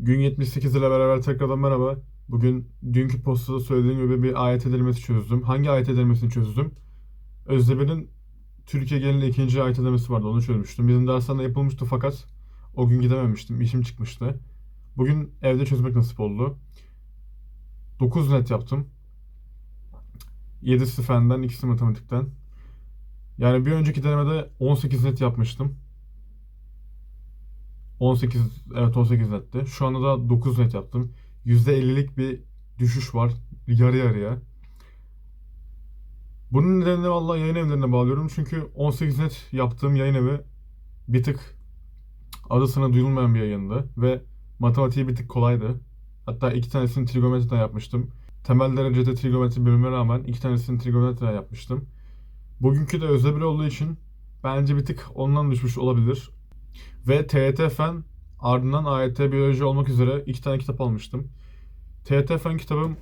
Gün 78 ile beraber tekrardan merhaba. Bugün dünkü postada söylediğim gibi bir ayet edilmesi çözdüm. Hangi ayet edilmesini çözdüm? Özdemir'in Türkiye genelinde ikinci ayet edilmesi vardı. Onu çözmüştüm. Bizim derslerde yapılmıştı fakat o gün gidememiştim. İşim çıkmıştı. Bugün evde çözmek nasip oldu. 9 net yaptım. 7'si fenden, ikisi matematikten. Yani bir önceki denemede 18 net yapmıştım. 18 evet 18 netti. Şu anda da 9 net yaptım. %50'lik bir düşüş var. Yarı yarıya. Bunun nedenini vallahi yayın evlerine bağlıyorum. Çünkü 18 net yaptığım yayın evi bir tık adı sana duyulmayan bir yayındı. Ve matematiği bir tık kolaydı. Hatta iki tanesini trigonometriden yapmıştım. Temel derecede trigonometri bölümüne rağmen iki tanesini trigonometriden yapmıştım. Bugünkü de özel olduğu için bence bir tık ondan düşmüş olabilir. Ve TYT Fen ardından AYT Biyoloji olmak üzere iki tane kitap almıştım. TYT Fen kitabım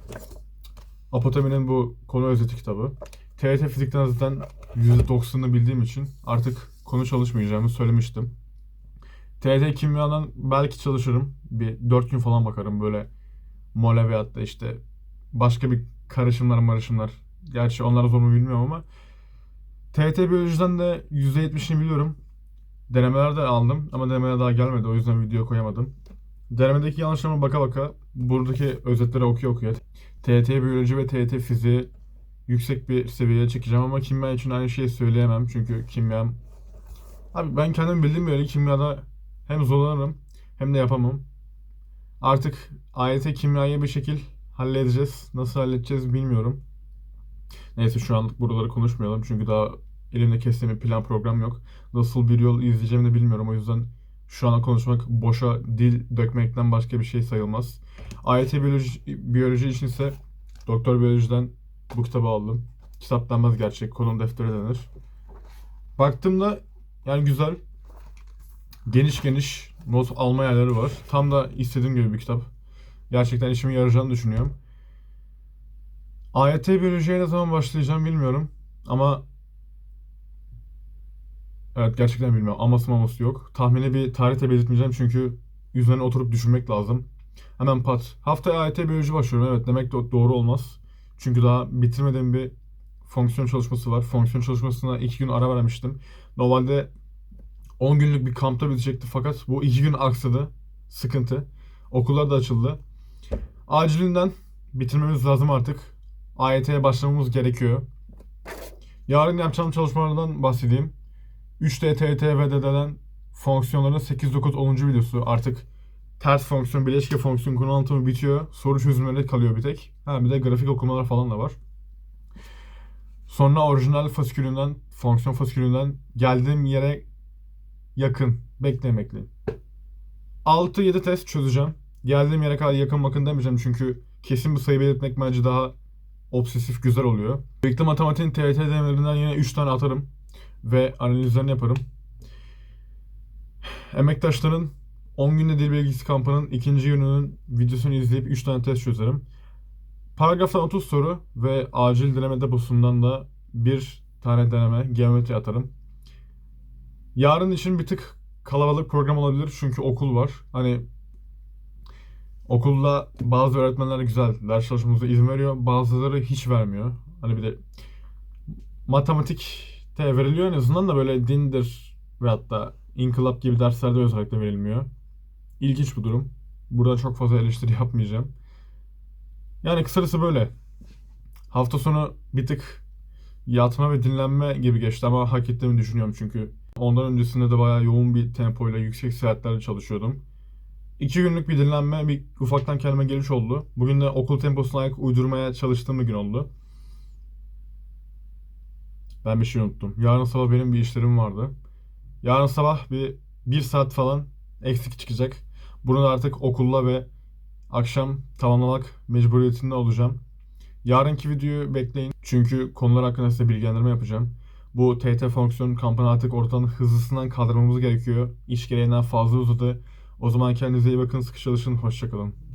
Apotomi'nin bu konu özeti kitabı. TYT Fizik'ten zaten %90'ını bildiğim için artık konu çalışmayacağımı söylemiştim. TYT Kimya'dan belki çalışırım. Bir 4 gün falan bakarım böyle mole veyahut da işte başka bir karışımlar marışımlar. Gerçi onlar zor mu bilmiyorum ama TYT Biyoloji'den de %70'ini biliyorum. Denemeler de aldım ama denemeler daha gelmedi. O yüzden video koyamadım. Denemedeki yanlışlarıma baka baka buradaki özetleri okuya okuya TYT Biyoloji ve TYT Fiziği yüksek bir seviyeye çekeceğim ama kimya için aynı şeyi söyleyemem. Çünkü kimyam... Abi ben kendim bildiğim böyle kimyada hem zorlanırım hem de yapamam. Artık AYT kimyayı bir şekil halledeceğiz. Nasıl halledeceğiz bilmiyorum. Neyse şu anlık buraları konuşmayalım. Çünkü daha elimde kestiğim bir plan program yok. Nasıl bir yol izleyeceğimi de bilmiyorum. O yüzden şu ana konuşmak boşa dil dökmekten başka bir şey sayılmaz. AYT biyoloji, biyoloji için ise doktor biyolojiden bu kitabı aldım. Kitap denmez gerçek. Konum defteri denir. Baktığımda yani güzel. Geniş geniş not alma yerleri var. Tam da istediğim gibi bir kitap. Gerçekten işime yarayacağını düşünüyorum. AYT biyolojiye ne zaman başlayacağım bilmiyorum. Ama Evet gerçekten bilmiyorum. Aması maması yok. Tahmini bir tarih de belirtmeyeceğim çünkü üzerine oturup düşünmek lazım. Hemen pat. Haftaya AYT biyoloji başlıyorum. Evet demek de doğru olmaz. Çünkü daha bitirmediğim bir fonksiyon çalışması var. Fonksiyon çalışmasına 2 gün ara vermiştim. Normalde 10 günlük bir kampta bitecekti fakat bu 2 gün aksadı. Sıkıntı. Okullar da açıldı. Acilinden bitirmemiz lazım artık. AYT'ye başlamamız gerekiyor. Yarın yapacağım çalışmalardan bahsedeyim. 3D, TT ve DD'den fonksiyonların 8, 9, 10. videosu. Artık ters fonksiyon, bileşke fonksiyon konu anlatımı bitiyor. Soru çözümleri kalıyor bir tek. Ha bir de grafik okumalar falan da var. Sonra orijinal fasikülünden, fonksiyon fasikülünden geldiğim yere yakın. Bekleyin. 6-7 test çözeceğim. Geldiğim yere kadar yakın bakın demeyeceğim çünkü kesin bir sayı belirtmek bence daha obsesif güzel oluyor. Birlikte matematiğin TYT denemelerinden yine 3 tane atarım ve analizlerini yaparım. Emektaşların 10 günde dil bilgisi kampının ikinci gününün videosunu izleyip 3 tane test çözerim. Paragraftan 30 soru ve acil deneme deposundan da bir tane deneme geometri atarım. Yarın için bir tık kalabalık program olabilir çünkü okul var. Hani okulda bazı öğretmenler güzel ders çalışmamıza izin veriyor. Bazıları hiç vermiyor. Hani bir de matematik de veriliyor en azından da böyle dindir ve hatta inkılap gibi derslerde özellikle verilmiyor. İlginç bu durum. Burada çok fazla eleştiri yapmayacağım. Yani kısacası böyle. Hafta sonu bir tık yatma ve dinlenme gibi geçti ama hak ettiğimi düşünüyorum çünkü ondan öncesinde de bayağı yoğun bir tempoyla yüksek saatlerle çalışıyordum. İki günlük bir dinlenme, bir ufaktan kendime geliş oldu. Bugün de okul temposuna ayak uydurmaya çalıştığım bir gün oldu. Ben bir şey unuttum. Yarın sabah benim bir işlerim vardı. Yarın sabah bir bir saat falan eksik çıkacak. Bunu artık okulla ve akşam tamamlamak mecburiyetinde olacağım. Yarınki videoyu bekleyin. Çünkü konular hakkında size bilgilendirme yapacağım. Bu TT fonksiyon kampını artık ortadan hızlısından kaldırmamız gerekiyor. İş gereğinden fazla uzadı. O zaman kendinize iyi bakın. Sıkı çalışın. Hoşçakalın.